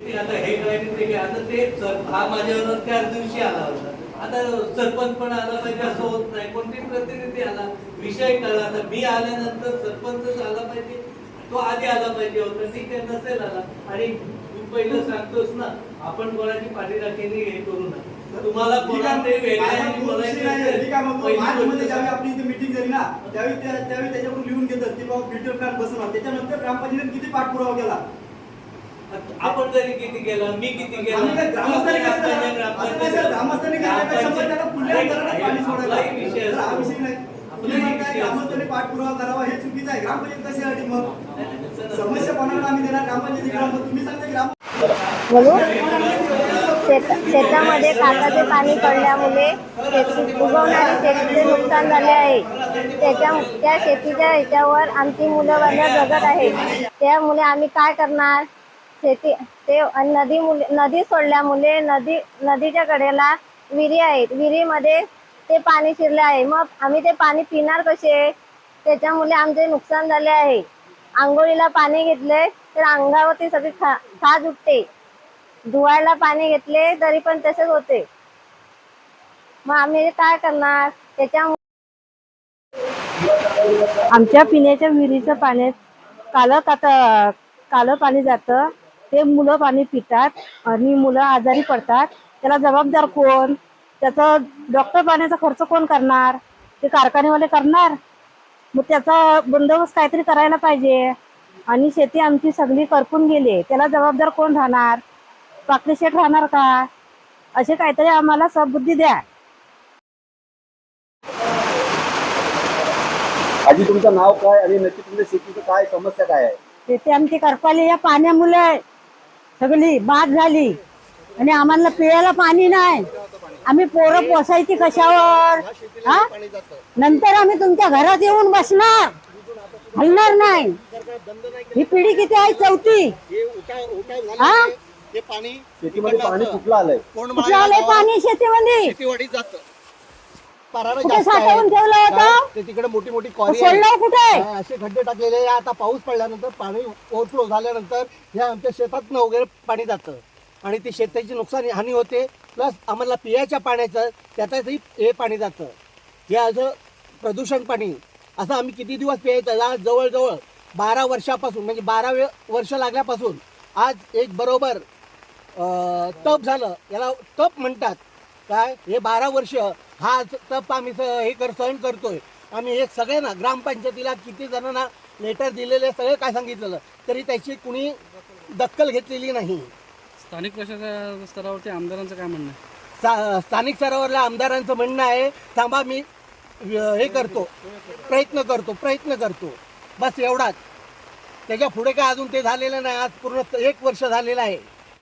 आता हे करायचं ते आता ते सर- हा माझ्यावर त्याच दिवशी आला होता. आता सरपंच पण आला पाहिजे असं होत नाही. कोणती प्रतिनिधी आला? विषय कळला. आता मी आल्यानंतर सरपंचच आला पाहिजे. तो आधी आला पाहिजे होता. ठीक आहे नसेल आला. आणि तू पहिलं सांगतोस ना आपण कोणाची पाठीराखीने हे करू नका. तुम्हाला कोणा ते वेगळ्याने बोलायचं असेल, पहिली मार्चमध्ये गोष्ट ज्यावेळी आपली इथे मीटिंग झाली ना त्यावेळी त्या- त्यावेळी त्याच्याकडून लिहून घेतात की बाबा फिल्टर प्लांट बसवणार त्याच्यानंतर ग्रामपंचायतीने किती पाठपुरावा केला? आपण जरी किती केलं मी किती केलं ग्रामस्थांनी पाठपुरावा करावा हे चुकीचं आहे. ग्रामपंचायत कशासाठी मग समस्या कोणाला आम्ही देणार? ग्रामपंचायती ग्राम तुम्ही सांगता ग्राम शेतामध्ये काकाचे पाणी पडल्यामुळे उगवणारी शेतीचे नुकसान झाले आहे. त्याच्या त्या शेतीच्या ह्याच्यावर आमची मुलं वाल्या जगत आहेत. त्यामुळे आम्ही काय करणार? शेती ते नदी मुले नदी सोडल्यामुळे नदी नदीच्या कडेला विहिरी आहेत. विहिरीमध्ये ते पाणी शिरले आहे. मग आम्ही ते पाणी पिणार कसे? त्याच्यामुळे आमचे नुकसान झाले आहे. आंघोळीला पाणी घेतले तर अंगावरती सगळी खा खाज उठते. धुवायला पाणी घेतले तरी पण तसेच होते. मग आम्ही काय करणार? त्याच्यामुळे आमच्या पिण्याच्या विहिरीचं पाण्यात काल कात कालं पाणी जातं. ते मुलं पाणी पितात आणि मुलं आजारी पडतात. त्याला जबाबदार कोण? त्याचं डॉक्टर पाण्याचा खर्च कोण करणार? ते कारखानेवाले करणार? मग त्याचा बंदोबस्त काहीतरी करायला पाहिजे. आणि शेती आमची सगळी करपून गेली. त्याला जबाबदार कोण राहणार? पाकळी शेठ राहणार का? असे काहीतरी आम्हाला सबुद्धी द्या. आजी तुमचं नाव काय? आणि नक्की तुमच्या शेतीचं काय समस्या काय आहे? शेती आमची करपाली या पाण्यामुळे सगळी बाद झाली. आणि आम्हाला पियाला पाणी नाही. आम्ही पोरं पोसायची कशावर? हा? नंतर आम्ही तुमच्या घरात येऊन बसणार. हलणार नाही. ही पिढी किती आहे? चौथी. हा? पाणी शेतीमध्ये पाणी कुठलं आलंय? कुठलं आलंय? पाणी शेतीमध्ये. शेतीवाडीत जात परानं कुठे जास्त आहे. साठवून ठेवलं होतं? काय? ते तिकडे मोठी मोठी. सोडलं कुठे हा, असे खड्डे टाकलेले आहे. आता पाऊस पडल्यानंतर पाणी ओव्हरफ्लो झाल्यानंतर हे आमच्या शेतात वगैरे पाणी जातं. आणि ती शेताची नुकसान हानी होते. प्लस आम्हाला पियाच्या पाण्याचं त्याच्यातही हे पाणी जातं. हे असं प्रदूषण पाणी. असं आम्ही किती दिवस प्यायचं? या जवळजवळ बारा वर्षापासून म्हणजे बारा वे- वर्ष लागल्यापासून आज एक बरोबर अं, तप झालं. याला तप म्हणतात. काय? हे बारा वर्ष हा तप आम्ही स- हे कर सहन करतोय. आम्ही हे सगळ्यांना ग्रामपंचायतीला किती जणांना लेटर दिलेले सगळे काय सांगितलेलं तरी त्याची कुणी दखल घेतलेली नाही. स्थानिक प्रशासन स्तरावरती आमदारांचं काय म्हणणं आहे? सा- स्थानिक स्तरावरल्या आमदारांचं म्हणणं आहे थांबा मी अं, हे करतो प्रयत्न करतो प्रयत्न करतो. बस एवढाच. त्याच्या पुढे काय अजून ते झालेलं नाही आज पूर्ण एक वर्ष झालेलं आहे.